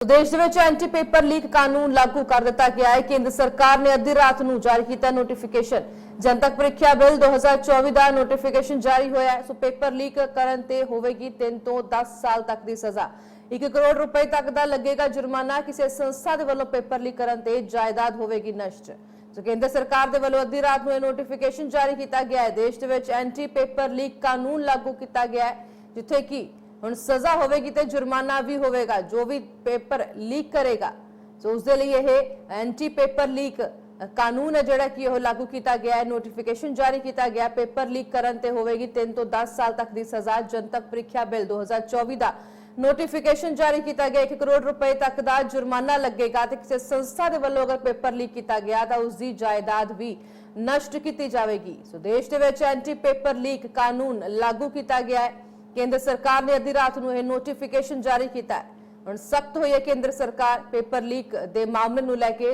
ਦੇਸ਼ ਦੇ ਵਿੱਚ ਐਂਟੀ ਪੇਪਰ ਲੀਕ ਕਾਨੂੰਨ ਲਾਗੂ ਕਰ ਦਿੱਤਾ ਗਿਆ ਹੈ। ਕੇਂਦਰ ਸਰਕਾਰ ਨੇ ਅੱਧੀ ਰਾਤ ਨੂੰ ਜਾਰੀ ਕੀਤਾ ਨੋਟੀਫਿਕੇਸ਼ਨ ਜਨਤਕ ਪ੍ਰੀਖਿਆ ਬਿੱਲ 2024 ਦਾ ਨੋਟੀਫਿਕੇਸ਼ਨ ਜਾਰੀ ਹੋਇਆ ਹੈ। ਸੋ ਪੇਪਰ ਲੀਕ ਕਰਨ ਤੇ ਹੋਵੇਗੀ 3 ਤੋਂ 10 ਸਾਲ ਤੱਕ ਦੀ ਸਜ਼ਾ। 1 ਕਰੋੜ ਰੁਪਏ ਤੱਕ ਦਾ ਲੱਗੇਗਾ ਜੁਰਮਾਨਾ। ਕਿਸੇ ਸੰਸਥਾ ਦੇ ਵੱਲੋਂ ਪੇਪਰ ਲੀਕ ਕਰਨ ਤੇ ਜਾਇਦਾਦ ਹੋਵੇਗੀ ਨਸ਼ਟ। ਸੋ ਕੇਂਦਰ ਸਰਕਾਰ ਦੇ ਵੱਲੋਂ ਅੱਧੀ ਰਾਤ ਨੂੰ ਇਹ ਨੋਟੀਫਿਕੇਸ਼ਨ ਜਾਰੀ ਕੀਤਾ ਗਿਆ ਹੈ। ਦੇਸ਼ ਦੇ ਵਿੱਚ ਐਂਟੀ ਪੇਪਰ ਲੀਕ ਕਾਨੂੰਨ ਲਾਗੂ ਕੀਤਾ ਗਿਆ ਹੈ, ਜਿੱਥੇ ਕਿ ਹੁਣ ਸਜ਼ਾ ਹੋਵੇਗੀ ਤੇ ਜੁਰਮਾਨਾ ਵੀ ਹੋਵੇਗਾ, ਜੋ ਵੀ ਪੇਪਰ ਲੀਕ ਕਰੇਗਾ, ਸੋ ਉਸ ਦੇ ਲਈ ਇਹ ਐਂਟੀ ਪੇਪਰ ਲੀਕ ਕਾਨੂੰਨ ਹੈ ਜਿਹੜਾ ਕਿ ਉਹ ਲਾਗੂ ਕੀਤਾ ਗਿਆ ਹੈ ਨੋਟੀਫਿਕੇਸ਼ਨ ਜਾਰੀ ਕੀਤਾ ਗਿਆ ਪੇਪਰ ਲੀਕ ਕਰਨ ਤੇ ਹੋਵੇਗੀ 3 ਤੋਂ 10 ਸਾਲ ਤੱਕ ਦੀ ਸਜ਼ਾ, ਜਨਤਕ ਪ੍ਰੀਖਿਆ ਬਿੱਲ 2024 ਦਾ। ਨੋਟੀਫਿਕੇਸ਼ਨ ਜਾਰੀ ਕੀਤਾ ਗਿਆ 1 ਕਰੋੜ ਰੁਪਏ ਤੱਕ ਦਾ ਜੁਰਮਾਨਾ ਲੱਗੇਗਾ ਤੇ ਕਿਸੇ ਸੰਸਥਾ ਦੇ ਵੱਲੋਂ ਅਗਰ ਪੇਪਰ ਲੀਕ ਕੀਤਾ ਗਿਆ ਤਾਂ ਉਸ ਦੀ ਜਾਇਦਾਦ ਵੀ ਨਸ਼ਟ ਕੀਤੀ ਜਾਵੇਗੀ। ਸੋ ਦੇਸ਼ ਦੇ ਵਿੱਚ ਐਂਟੀ ਪੇਪਰ ਲੀਕ ਕਾਨੂੰਨ ਲਾਗੂ ਕੀਤਾ ਗਿਆ ਹੈ। ਕੇਂਦਰ ਸਰਕਾਰ ਨੇ ਅੱਧੀ ਰਾਤ ਨੂੰ ਇਹ ਨੋਟੀਫਿਕੇਸ਼ਨ ਜਾਰੀ ਕੀਤਾ ਹੈ। ਹੁਣ ਸਖਤ ਹੋਈ ਹੈ ਕੇਂਦਰ ਸਰਕਾਰ ਪੇਪਰ ਲੀਕ ਦੇ ਮਾਮਲੇ ਨੂੰ ਲੈ ਕੇ